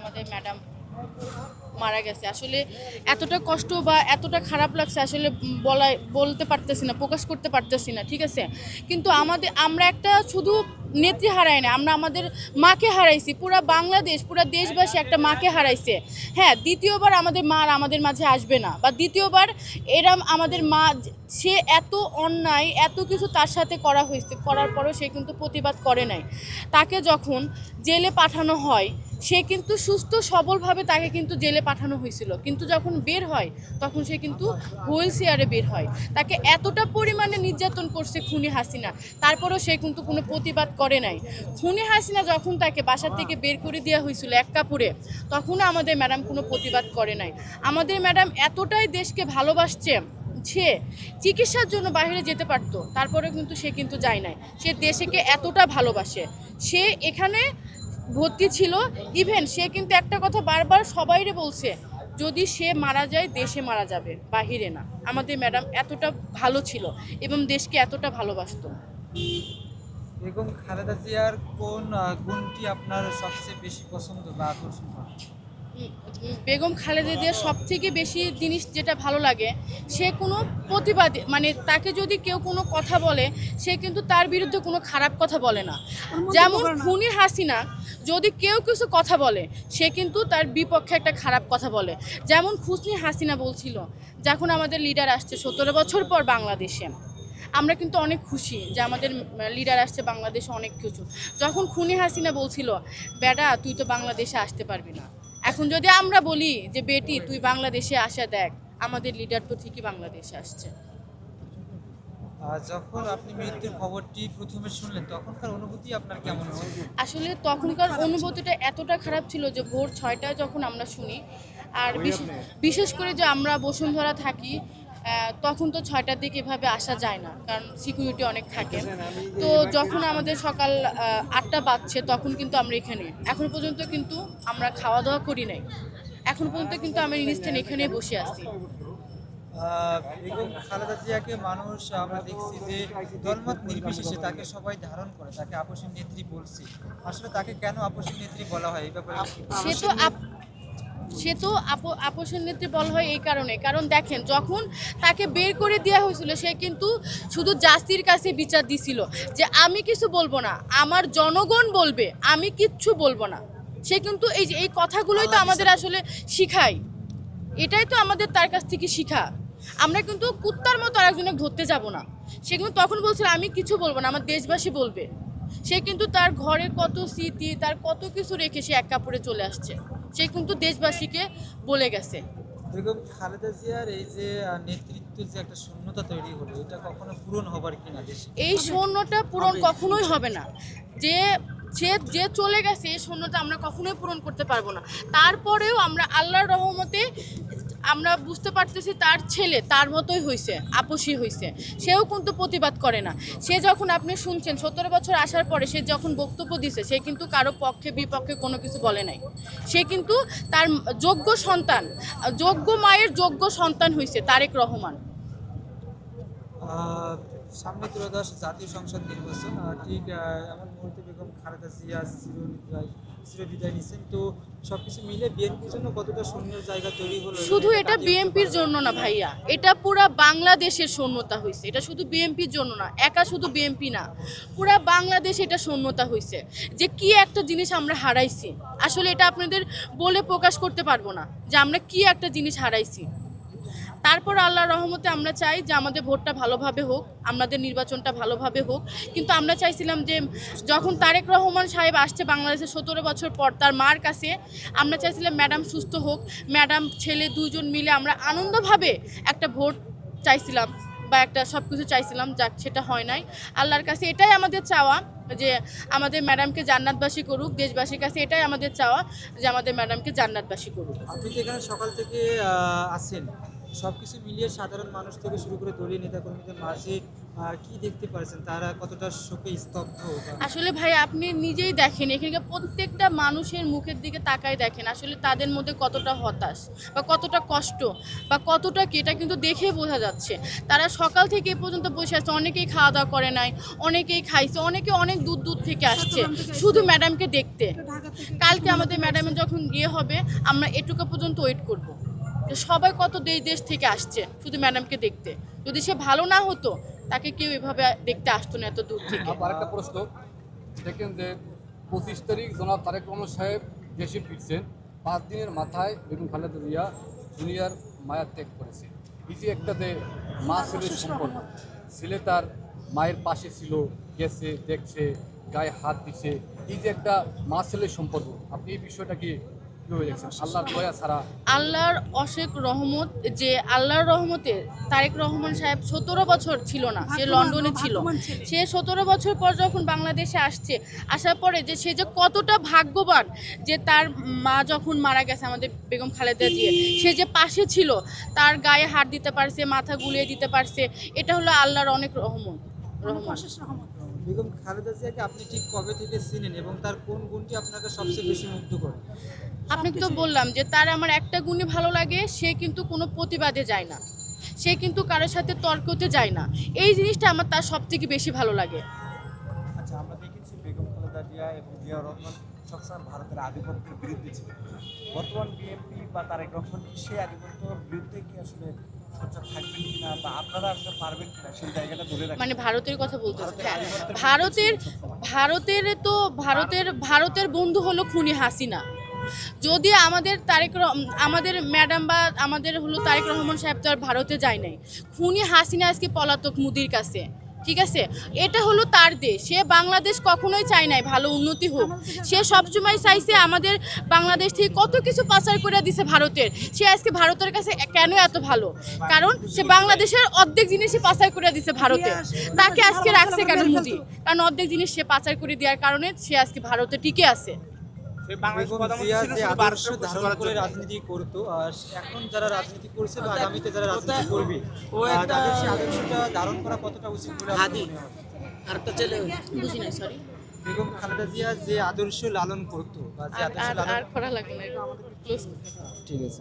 আমাদের ম্যাডাম মারা গেছে। আসলে এতটা কষ্ট বা এতটা খারাপ লাগছে, আসলে বলা বলতে পারতেছি না, প্রকাশ করতে পারতেছি না, ঠিক আছে? কিন্তু আমাদের, আমরা একটা শুধু নেত্রী হারাই না, আমরা আমাদের মাকে হারাইছি, পুরা বাংলাদেশ, পুরা দেশবাসী একটা মাকে হারাইছে। হ্যাঁ দ্বিতীয়বার আমাদের মা আমাদের মাঝে আসবে না, বা দ্বিতীয়বার এরম আমাদের মা, সে এত অন্যায়, এত কিছু তার সাথে করা হয়েছে, করার পরেও সে কিন্তু প্রতিবাদ করে নাই। তাকে যখন জেলে পাঠানো হয় সে কিন্তু সুস্থ, সবলভাবে তাকে কিন্তু জেলে পাঠানো হয়েছিল। কিন্তু যখন বের হয়, তখন সে কিন্তু হুইল চেয়ারে বের হয়। তাকে এতটা পরিমাণে নির্যাতন করছে খুনি হাসিনা, তারপরেও সে কিন্তু কোনো প্রতিবাদ করে নাই। খুনি হাসিনা যখন তাকে বাসা থেকে বের করে দেওয়া হয়েছিল এক কাপড়ে, তখনও আমাদের ম্যাডাম কোনো প্রতিবাদ করে নাই। আমাদের ম্যাডাম এতটাই দেশকে ভালোবাসছে সে চিকিৎসার জন্য বাইরে যেতে পারতো তারপরে কিন্তু সে কিন্তু যায় নাই। সে দেশেকে এতটা ভালোবাসে। সে এখানে ভর্তি ছিল। ইভেন সে কিন্তু একটা কথা বারবার সবাইরে বলছে, যদি সে মারা যায়, দেশে মারা যাবে, বাহিরে না। আমাদের ম্যাডাম এতটা ভালো ছিল এবং দেশকে এতটা ভালোবাসত। বেগম খালেদা জিয়ার কোন গুণটি আপনার সবচেয়ে বেশি পছন্দ বা আকর্ষণ? বেগম খালেদা জিয়ার সব থেকে বেশি জিনিস যেটা ভালো লাগে সে কোনো প্রতিবাদ মানে তাকে যদি কেউ কোনো কথা বলে সে কিন্তু তার বিরুদ্ধে কোনো খারাপ কথা বলে না। যেমন খুনি হাসিনা যদি কেউ কিছু কথা বলে সে কিন্তু তার বিপক্ষে একটা খারাপ কথা বলে। যেমন খুসনি হাসিনা বলছিল যখন আমাদের লিডার আসছে সতেরো বছর পর বাংলাদেশে আমরা কিন্তু অনেক খুশি যে আমাদের লিডার আসছে বাংলাদেশে অনেক কিছু। যখন খুনি হাসিনা বলছিল বেটা তুই তো বাংলাদেশে আসতে পারবি না। এখন যদি আমরা বলি যে বেটি তুই বাংলাদেশে আসা দেখ আমাদের লিডার তো ঠিকই বাংলাদেশে আসছে। যখন আপনি মৃত্যুর খবরটি প্রথমে শুনলেন তখনকার অনুভূতি আপনার কেমন আসলে তখনকার অনুভূতিটা এতটা খারাপ ছিল যে ভোর ছয়টায় যখন আমরা শুনি আর বিশেষ- করে যে আমরা বসুন্ধরা থাকি তখন তো ছয়টার দিকে এভাবে আসা যায় না কারণ সিকিউরিটি অনেক থাকে। তো যখন আমাদের সকাল আটটা বাজছে তখন কিন্তু আমরা এখানে। এখন পর্যন্ত কিন্তু আমরা খাওয়া দাওয়া করি নাই। এখন পর্যন্ত কিন্তু আমরা ইনস্ট্যান্ট এখানে বসে আছি। বেগম খালেদা জিয়াকে মানুষ আমরা দেখছি যে দলমত নির্বিশেষে তাকে সবাই ধারণ করে তাকে আপসের নেত্রী বলছে। আসলে তাকে কেন আপসের নেত্রী বলা হয় এই ব্যাপারে? সে তো আপ- সে তো আপ- আপোষের নেত্রী বলা হয় এই কারণে। কারণ দেখেন যখন তাকে বের করে দেওয়া হয়েছিল সে কিন্তু শুধু জাস্তির কাছে বিচার দিছিল যে আমি কিছু বলব না আমার জনগণ বলবে আমি কিচ্ছু বলব না। সে কিন্তু এই যে এই কথাগুলোই তো আমাদের আসলে শিখায়। এটাই তো আমাদের তার কাছ থেকে শিখা। আমরা কিন্তু কুত্তার মতো আরেকজনকে ধরতে যাব না। সে কিন্তু তখন বলছিল আমি কিছু বলব না আমার দেশবাসী বলবে। সে কিন্তু তার ঘরে কত স্মৃতি তার কত কিছু রেখে সে এক কাপড়ে চলে আসছে। সে কিন্তু দেশবাসীকে বলে গেছে। বেগম খালেদা জিয়ার এই যে নেতৃত্বের যে একটা শূন্যতা তৈরি হলো এটা কখনো পূরণ হবার কিনা দেশে? এই শূন্যটা পূরণ কখনোই হবে না। যে সে যে চলে গেছে এই শূন্যটা আমরা কখনোই পূরণ করতে পারব না। তারপরেও আমরা আল্লাহর রহমতে আমরা বুঝতে পারতেছি তার ছেলে তার মতোই হয়েছে আপোষী হয়েছে সেও কিন্তু প্রতিবাদ করে না। সে যখন আপনি শুনছেন, সতেরো বছর আসার পরে সে যখন বক্তব্য দিছে, সে কিন্তু কারও পক্ষে, বিপক্ষে কোনো কিছু বলে নাই। সে কিন্তু তার যোগ্য সন্তান, যোগ্য মায়ের যোগ্য সন্তান হয়েছে তারেক রহমান। সামনে ত্রয়োদশ জাতীয় সংসদ নির্বাচন ঠিক এমন মুহূর্তে বেগম খালেদা জিয়া চিরবিদায় চিরবিদায় নিচ্ছেন তো সবকিছু মিলে বিএনপির জন্য কতটা শূন্যের জায়গা তৈরি হলো শুধু এটা বিএমপির জন্য না ভাইয়া এটা পুরা বাংলাদেশের শূন্যতা হয়েছে এটা শুধু বিএমপির জন্য না একা শুধু বিএমপি না পুরা বাংলাদেশ এটা শূন্যতা হয়েছে যে কি একটা জিনিস আমরা হারাইছি আসলে এটা আপনাদের বলে প্রকাশ করতে পারব না যে আমরা কি একটা জিনিস হারাইছি। তারপর আল্লাহর রহমতে আমরা চাই যে আমাদের ভোটটা ভালোভাবে হোক আমাদের নির্বাচনটা ভালোভাবে হোক। কিন্তু আমরা চাইছিলাম যে যখন তারেক রহমান সাহেব আসছে বাংলাদেশে সতেরো বছর পর তার মার কাছে আমরা চাইছিলাম ম্যাডাম সুস্থ হোক ম্যাডাম ছেলে দুজন মিলে আমরা আনন্দভাবে একটা ভোট চাইছিলাম বা একটা সব কিছু চাইছিলাম যাক সেটা হয় নাই। আল্লাহর কাছে এটাই আমাদের চাওয়া যে আমাদের ম্যাডামকে জান্নাতবাসী করুক দেশবাসীর কাছে এটাই আমাদের চাওয়া যে আমাদের ম্যাডামকে জান্নাতবাসী করুক। আপনি এখানে সকাল থেকে আহ, আছেন সবকিছু মিলিয়ে সাধারণ মানুষ থেকে শুরু করে দলীয় নেতাকর্মীদের মাঝে কি দেখতে পারছেন? তারা কতটা শোকে স্তব্ধ? আসলে ভাই আপনি নিজেই দেখেন এখানকার প্রত্যেকটা মানুষের মুখের দিকে তাকাই দেখেন আসলে তাদের মধ্যে কতটা হতাশ বা কতটা কষ্ট বা কতটা কি এটা কিন্তু দেখে বোঝা যাচ্ছে। তারা সকাল থেকে এ পর্যন্ত বসে আছে অনেকেই খাওয়া দাওয়া করে নাই অনেকেই খাইছে অনেকে অনেক দূর দূর থেকে আসছে শুধু ম্যাডামকে দেখতে। কালকে আমাদের ম্যাডামের যখন ইয়ে হবে আমরা এটুকু পর্যন্ত ওয়েট করব। যে সবাই কত দেশ দেশ থেকে আসছে শুধু ম্যাডামকে দেখতে। যদি সে ভালো না হতো তাকে কেউ এভাবে দেখতে আসতো না এত দূর থেকে। আর একটা প্রশ্ন দেখেন যে পঁচিশ তারিখ জনাব তারেক রহমান সাহেব দেশে ফিরছেন পাঁচ দিনের মাথায় বেগম খালেদা জিয়া দুনিয়ার মায়া ত্যাগ করেছে। এই যে একটা যে মা ছেলের সম্পর্ক ছেলে তার মায়ের পাশে ছিল গেছে দেখছে গায়ে হাত দিছে এই যে একটা মা ছেলের সম্পর্ক আপনি এই বিষয়টা কি কীভাবে দেখছেন আল্লাহর দয়া অশেক রহমত যে আল্লাহর রহমতে তারেক রহমান সাহেব সতেরো বছর ছিল না সে লন্ডনে ছিল। সে সতেরো বছর পর যখন বাংলাদেশে আসছে আসার পরে যে সে যে কতটা ভাগ্যবান যে তার মা যখন মারা গেছে আমাদের বেগম খালেদা জিয়া সে যে পাশে ছিল তার গায়ে হাত দিতে পারছে মাথা গুলিয়ে দিতে পারছে এটা হলো আল্লাহর অনেক রহমত রহমত। বেগম খালেদা জিয়াকে আপনি ঠিক কবে থেকে চিনেন এবং তার কোন গুণটি আপনাকে সবচেয়ে বেশি মুগ্ধ করে? আপনাকে তো বললাম যে তার আমার একটা গুণই ভালো লাগে সে কিন্তু কোনো প্রতিবাদে যায় না। সে কিন্তু কারোর সাথে তর্কতে যায় না। এই জিনিসটা আমার তার সব থেকে বেশি ভালো লাগে। আচ্ছা আমরা দেখেছি বেগম খালেদা জিয়া এবং জিয়াউর রহমান সবসময় ভারতের আধিপত্যের বিরুদ্ধে ছিল। বর্তমান বিএনপি বা তারেক রহমান সেই আধিপত্যের বিরুদ্ধে কি আসলে মানে ভারতের কথা বলতে ভারতের হ্যাঁ, ভারতের ভারতের তো ভারতের ভারতের বন্ধু হলো খুনি হাসিনা। যদি আমাদের তারেক আমাদের ম্যাডাম বা আমাদের হলো তারেক রহমান সাহেব তো আর ভারতে যায় নাই। খুনি হাসিনা আজকে পলাতক মুদির কাছে। ঠিক আছে? এটা হলো তার দেশ। সে বাংলাদেশ কখনোই চায় নাই ভালো উন্নতি হোক। সে সবসময় চাইছে আমাদের বাংলাদেশ থেকে কত কিছু পাচার করে দিছে ভারতের। সে আজকে ভারতের কাছে কেন এত ভালো? কারণ সে বাংলাদেশের অর্ধেক জিনিস পাচার করে দিছে ভারতে। তাকে আজকে রাখছে কেন মোদি? কারণ অর্ধেক জিনিস সে পাচার করে দেওয়ার কারণে সে আজকে ভারতে টিকে আছে। রাজনীতি করতো আর এখন যারা রাজনীতি করছে বা আগামীতে যারা রাজনীতি করবে তাদের সেই আদর্শটা ধারণ করা কতটা উচিত বলে আর তো চলে বুঝি না সরি বেগম খালেদা জিয়া যে আদর্শ লালন করতো বা যে আদর্শ লালন করা লাগবে না ঠিক আছে